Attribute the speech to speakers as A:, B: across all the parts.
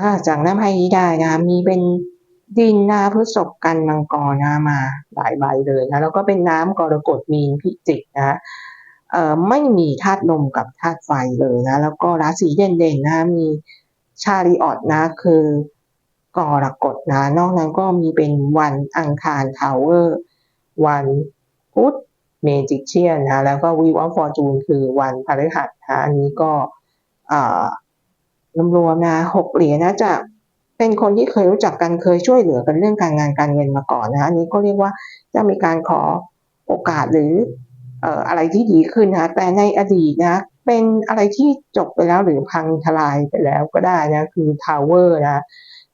A: อ่าจากน้ำไพ่นี้ได้นะ มีเป็นดินนะพฤษภกันมังกรนะมาหลายใบเลยนะแล้วก็เป็นน้ำกรกฎมีนพิจิกนะเอ่อไม่มีธาตุลมกับธาตุไฟเลยนะ แล้วก็ราศีเด่นๆนะมีชาริออตนะ คือกรกฎนะ นอกนั้นก็มีเป็นวันอังคารทาวเวอร์ วันพุธเมจิเชียนนะแล้วก็วีวอฟฟอร์จูนคือวันพฤหัสนะอันนี้ก็อ่า รวมๆนะหกเหรียญนะจะเป็นคนที่เคยรู้จักกันเคยช่วยเหลือกันเรื่องการงานการเงินมาก่อนนะอันนี้ก็เรียกว่าจะมีการขอโอกาสหรือเอ่ออะไรที่ดีขึ้นนะแต่ในอดีตนะเป็นอะไรที่จบไปแล้วหรือพังทลายไปแล้วก็ได้นะคือทาวเวอร์นะ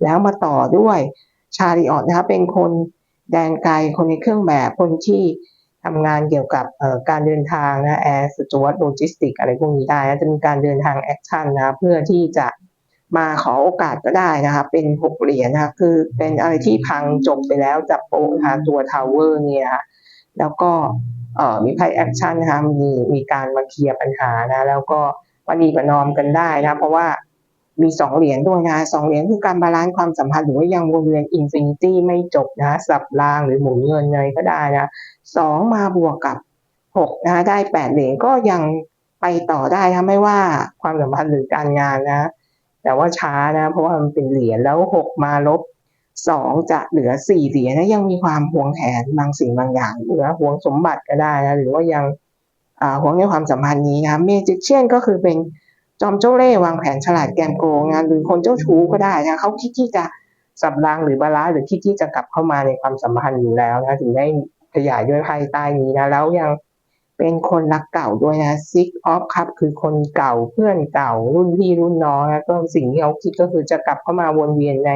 A: แล้วมาต่อด้วยชาริออตนะคะเป็นคนแดนไกลคนในเครื่องแบบคนที่ ทำงานเกี่ยวกับการเดินทางนะแอร์สจวตโลจิสติกอะไรพวกนี้ได้นะจะมีการเดินทางแอคชั่นนะเพื่อที่จะมาขอโอกาสก็ได้นะคะเป็นหกเหรียญนะคะคือเป็นอะไรที่พังจบไปแล้วจับโปะนะคะตัวทาวเวอร์เนี่ยแล้วก็เมีไพ่แอคชั่นนะคะมีมีการมาเคลียร์ปัญหานะแล้วก็ปณีประนอมกันได้นะเพราะว่า มีสองเหรียญด้วยนะสองเหรียญคือการบาลานซ์ความสัมพันธ์หรือว่ายังวนเวียนอินฟินิตี้ไม่จบนะ สับรางหรือหมุนเงินอะไรก็ได้นะสองมาบวกกับหกนะได้แปดเหรียญก็ยังไปต่อได้นะไม่ว่าความสัมพันธ์หรือการงานนะ แต่ว่าช้านะ เพราะว่ามันเป็นเหรียญแล้วหกมาลบสองจะเหลือสี่เหรียญนะยังมีความหวงแหนบางสิ่งบางอย่างเหลือหวงสมบัติก็ได้นะหรือว่ายังอ่าหวงในความสัมพันธ์นี้นะเมจิเชียนก็คือเป็น จอมเจ้าเล่ห์วางแผนฉลาดแกมโกงงานหรือคนเจ้าชู้ก็ได้นะเขาคิดที่จะสับรางหรือบาลาหรือคิดที่จะกลับเข้ามาในความสัมพันธ์อยู่แล้วนะถึงได้ขยายด้วยไพ่ใต้นี้นะแล้วยังเป็นคนรักเก่าด้วยนะ six of cup คือคนเก่าเพื่อนเก่ารุ่นพี่รุ่นน้องนะก็สิ่งที่เขาคิดก็คือจะกลับเข้ามาวนเวียนใน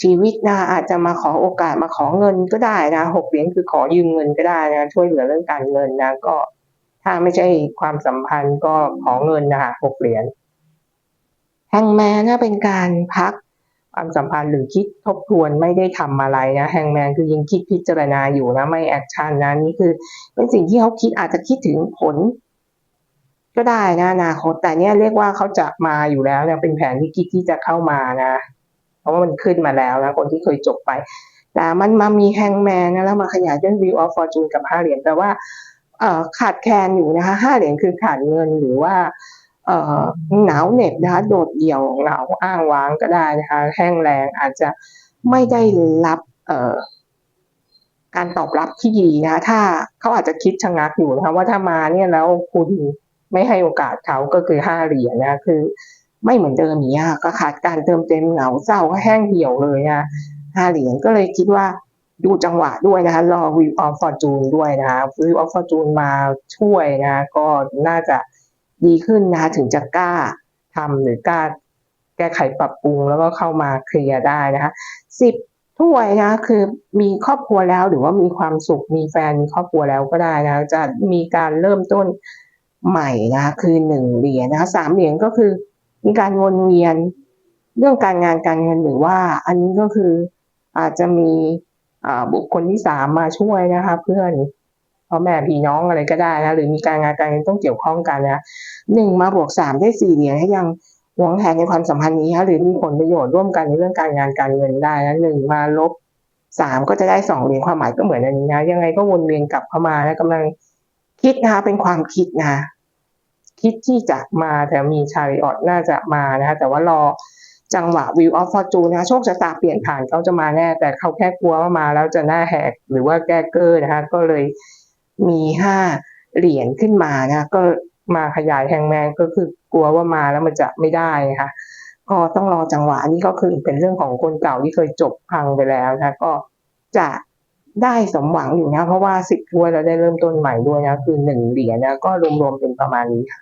A: ชีวิตนะอาจจะมาขอโอกาสมาขอเงินก็ได้นะหกเหรียญคือขอยืมเงินก็ได้นะช่วยเหลือเรื่องการเงินนะก็ ถ้าไม่ใช่ความสัมพันธ์ก็ขอเงินนะคะหกเหรียญแฮงแมนนะเป็นการพักความสัมพันธ์หรือคิดทบทวนไม่ได้ทำอะไรนะแฮงแมนคือยังคิดพิจารณาอยู่นะไม่แอคชั่นนะนี่คือ เป็นสิ่งที่เขาคิดอาจจะคิดถึงผล ก็ได้นะอนาคตแต่เนี้ยเรียกว่าเขาจะมาอยู่แล้วเนี่ยเป็นแผนที่คิดที่จะเข้ามานะเพราะว่ามันขึ้นมาแล้วนะคนที่เคยจบไปแต่มันมามีแฮงแมนนะแล้วมาขยายด้วยวิวออฟฟอร์จูนกับห้าเหรียญแต่ว่า ขาดแคลนอยู่นะคะห้าเหรียญคือขาดเงินหรือว่าเหนาวเหน็บนะคะโดดเดี่ยวเหงาอ้างว้างก็ได้นะคะแห้งแรงอาจจะไม่ได้รับการตอบรับที่ดีนะ ถ้าเขาอาจจะคิดชะงักอยู่นะคะว่าถ้ามาเนี่ยแล้วคุณไม่ให้โอกาสเขาก็คือห้าเหรียญนะคือ ไม่เหมือนเดิมนี้ก็ขาดการเติมเต็มเหงาเศร้าก็แห้งเหี่ยวเลยนะห้าเหรียญก็เลยคิดว่า ดูจังหวะด้วยนะคะรอวิวออฟฟอร์จูนด้วยนะคะวิวออฟฟอร์จูนมาช่วยนะก็น่าจะดีขึ้นนะคะถึงจะกล้าทำหรือกล้าแก้ไขปรับปรุงแล้วก็เข้ามาเคลียร์ได้นะคะสิบถ้วยนะคือมีครอบครัวแล้วหรือว่ามีความสุขมีแฟนมีครอบครัวแล้วก็ได้นะจะมีการเริ่มต้นใหม่นะคือหนึ่งเหรียญนะคะสามเหรียญก็คือ มีการวนเวียนเรื่องการงานการเงินหรือว่า อันนี้ก็คืออาจจะมี บุคคลที่สามมาช่วยนะคะ เพื่อนพ่อแม่พี่น้องอะไรก็ได้นะหรือมีการงานการเงินต้องเกี่ยวข้องกันนะหนึ่งมาบวกสามได้สี่เหรียญให้ยังหวงแหนในความสัมพันธ์นี้หรือมีผลประโยชน์ร่วมกันในเรื่องการงานการเงินได้นะหนึ่งมาลบสามก็จะได้สองเหรียญความหมายก็เหมือนอันนี้นะยังไงก็วนเวียนกลับเข้ามานะกำลังคิดนะคะเป็นความคิดนะคิดที่จะมาแต่มีชาริออตน่าจะมานะคะแต่ว่ารอ จังหวะวิวออฟฟอร์จูนนะโชคชะตาเปลี่ยนผ่านเขาจะมาแน่ แต่เขาแค่กลัวว่ามาแล้วจะหน้าแหกหรือว่าแก้เกอร์นะคะก็เลยมีห้าเหรียญขึ้นมานะก็มาขยายแฮงแมนก็คือกลัวว่ามาแล้วมันจะไม่ได้ค่ะก็ต้องรอจังหวะนี้ก็คือเป็นเรื่องของคนเก่าที่เคยจบพังไปแล้วนะก็จะได้สมหวังอยู่นะ เพราะว่าสิบถ้วยเราได้เริ่มต้นใหม่ด้วยนะ คือหนึ่งเหรียญนะก็รวมๆเป็นประมาณนี้ค่ะ